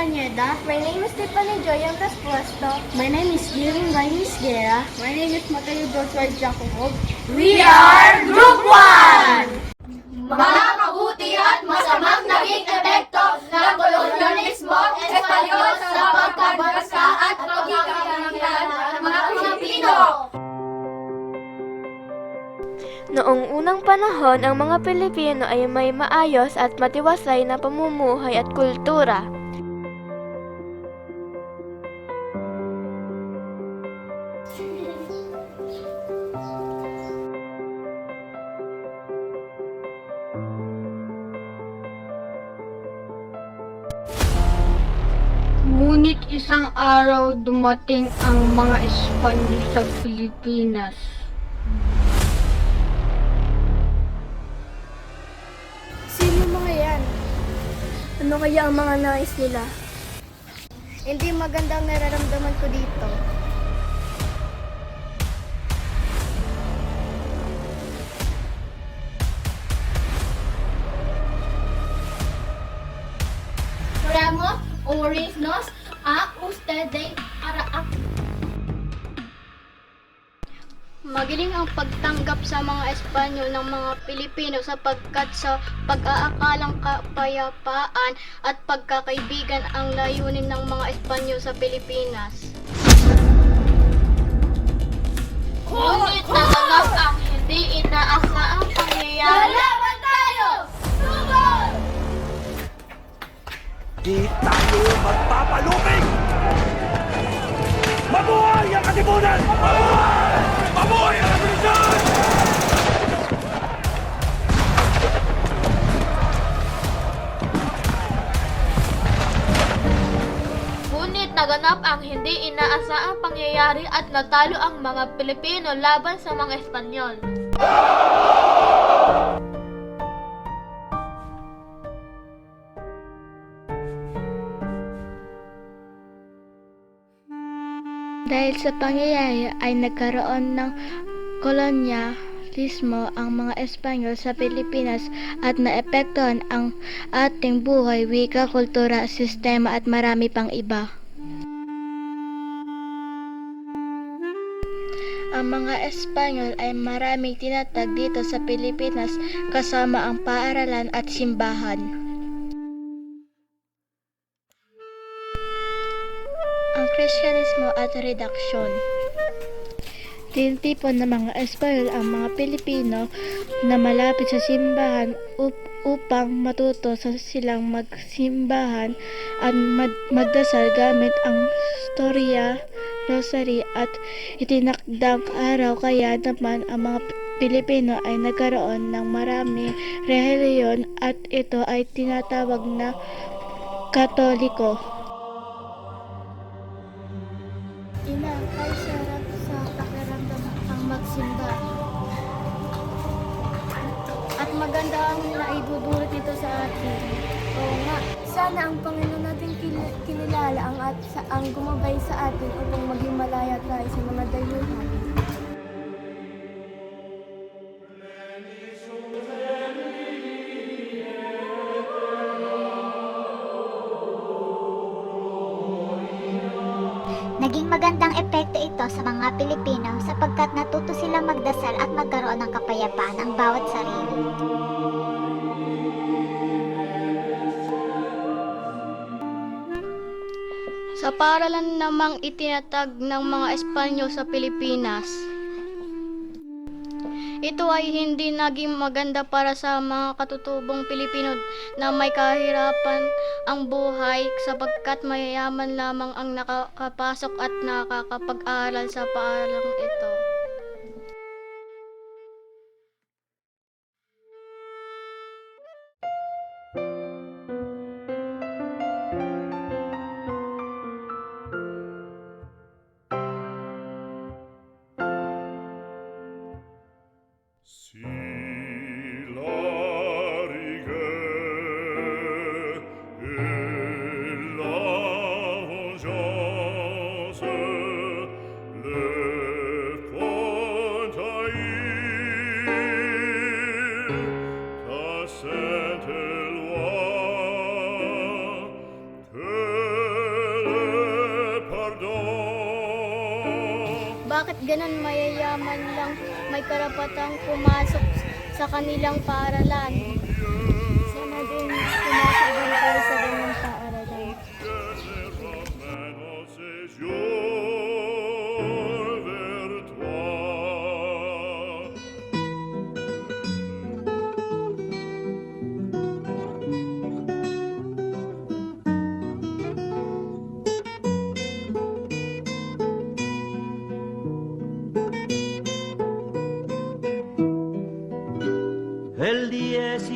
Castaneda. My name is Tiffany Joyam Raspuesto. My name is Gilling Reyes Guerra. My name is Mateo Joshua Jacob. We are Group 1! Mga mabuti at masamang naging epekto ng kolonyalismo Espanyol sa pagkabagsa at pagkakalangitan ng mga Pilipino. Noong unang panahon, ang mga Pilipino ay may maayos at matiwasay na pamumuhay at kultura. Ngunit isang araw dumating ang mga Espanyol sa Pilipinas. Sino mga yan? Ano kaya ang mga nais nila? Hindi maganda ang nararamdaman ko dito. Ramos, orisnos, a ustedes para a Magiling ang pagtanggap sa mga Espanyol ng mga Pilipino sapagkat sa pag-aakalang kapayapaan at pagkakaibigan ang layunin ng mga Espanyol sa Pilipinas. Ngunit naganap ang hindi inaasaang pangyayari. Lalaban tayo! Sugod! Di tayo magpapalupig! Mabuhay ang katipunan! Mabuhay! Mabuhay ang revolusyon! Ngunit naganap ang hindi inaasaang pangyayari at natalo ang mga Pilipino laban sa mga Espanyol. Dahil sa pangyayari ay nagkaroon ng kolonyalismo ang mga Espanyol sa Pilipinas at naepektuhan ang ating buhay, wika, kultura, sistema at marami pang iba. Ang mga Espanyol ay maraming tinatag dito sa Pilipinas kasama ang paaralan at simbahan. Kristyanismo at redaksyon. Tinitipon ng mga Espanyol ang mga Pilipino na malapit sa simbahan up- upang matuto sa silang magsimbahan at mag- magdasal gamit ang storya, rosary at itinakdang araw kaya naman ang mga Pilipino ay nagkaroon ng marami reliyon at ito ay tinatawag na Katoliko. Ang magsimba. At maganda ang naidudulot nito sa atin. Oo nga, sana ang Panginoon natin kinilala ang, at, sa, ang gumabay sa atin upang maging malaya tayo sa mga dayuhan. Magandang epekto ito sa mga Pilipino sapagkat natuto silang magdasal at magkaroon ng kapayapaan ang bawat sarili. Sa paralan namang itinatag ng mga Espanyol sa Pilipinas. Ito ay hindi naging maganda para sa mga katutubong Pilipino na may kahirapan ang buhay sapagkat mayayaman lamang ang nakakapasok at nakakapag-aral sa paaralang ito. Ganun mayayaman lang may karapatang pumasok sa kanilang paaralan? Sana din pumasok din sa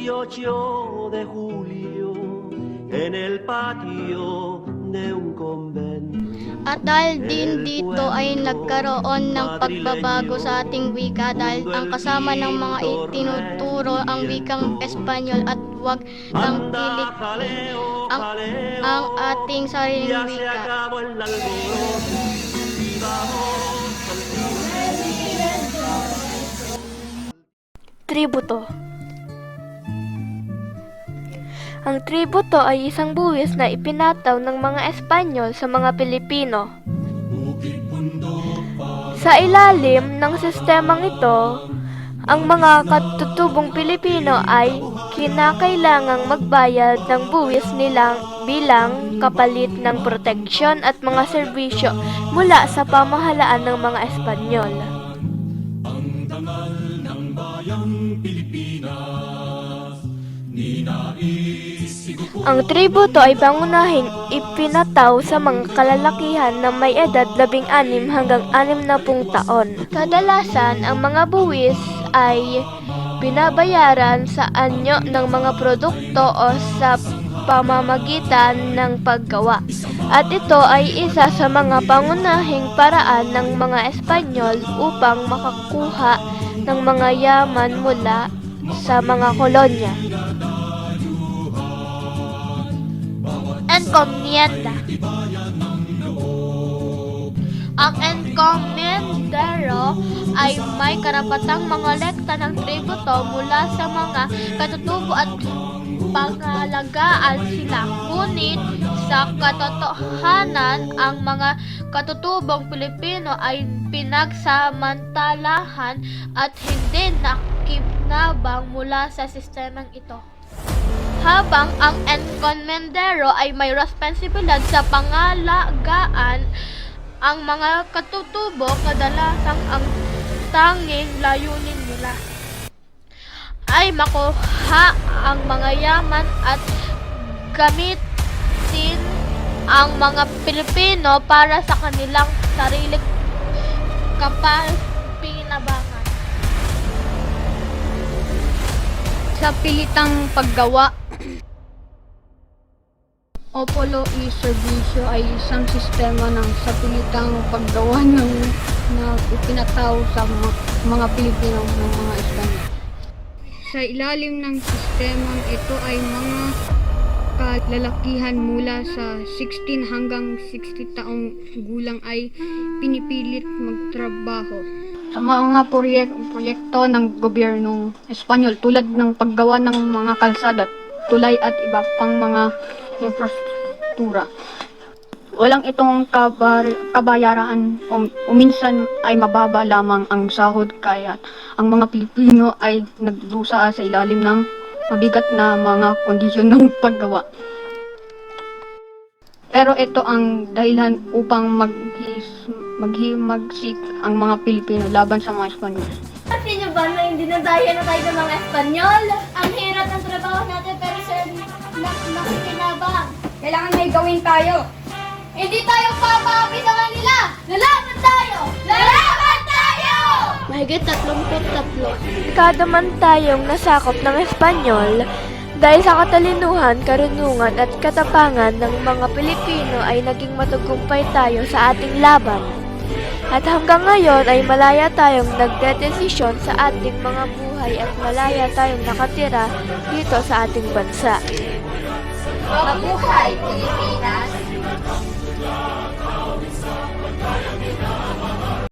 18 de julio, en el patio de un convento, At dahil din dito ay nagkaroon ng pagbabago sa ating wika dahil ang kasama ng mga itinuturo ang wikang Espanyol at huwag ng anda pilit jaleo, ang, ang ating sariling wika. Tributo Ang tributo ay isang buwis na ipinataw ng mga Espanyol sa mga Pilipino. Sa ilalim ng sistemang ito, ang mga katutubong Pilipino ay kinakailangang magbayad ng buwis nilang bilang kapalit ng proteksyon at mga serbisyo mula sa pamahalaan ng mga Espanyol. Ang tributo ay pangunahing ipinataw sa mga kalalakihan na may edad 16 hanggang 60 taon. Kadalasan, ang mga buwis ay binabayaran sa anyo ng mga produkto o sa pamamagitan ng paggawa. At ito ay isa sa mga pangunahing paraan ng mga Espanyol upang makakuha ng mga yaman mula sa mga kolonya. Encomienda. Ang encomendero ay may karapatang mangolekta ng tributo mula sa mga katutubo at pangalagaan sila. Ngunit sa katotohanan, ang mga katutubong Pilipino ay pinagsamantalahan at hindi nakikinabang mula sa sistemang ito habang ang encomendero ay may responsibilidad sa pangalagaan ang mga katutubo kadalasang ang tanging layunin nila ay makuha ang mga yaman at gamitin ang mga Pilipino para sa kanilang sariling kapapinabangan. Sa pilitang paggawa, Opolo e-Servisyo ay isang sistema ng sa pilitang paggawa ng na ipinataw sa mga, mga Pilipino ng mga Espanyol. Sa ilalim ng sistemang ito ay mga kalalakihan mula sa 16 hanggang 60 taong gulang ay pinipilit magtrabaho. Sa mga proyek proyekto ng gobyernong Espanyol tulad ng paggawa ng mga kalsada, tulay at iba pang mga infrastruktura. Walang itong kabar, kabayaran o, o minsan ay mababa lamang ang sahod kaya ang mga Pilipino ay nagdusa sa ilalim ng mabigat na mga kondisyon ng paggawa. Pero ito ang dahilan upang maghis, maghimagsik ang mga Pilipino laban sa mga Espanyol. Kasi nyo ba na hindi na daya na tayo ng mga Espanyol? Ang hirap ng trabaho natin pero sir, nak nakikinabang. Kailangan may gawin tayo. Hindi tayo papapi sa kanila! Lalaban tayo! Lalaban tayo! Mahigit 33. Kada man tayong nasakop ng Espanyol, dahil sa katalinuhan, karunungan at katapangan ng mga Pilipino ay naging matagumpay tayo sa ating laban. At hanggang ngayon ay malaya tayong nagdedesisyon sa ating mga buhay at malaya tayong nakatira dito sa ating bansa. Mabuhay, Pilipinas!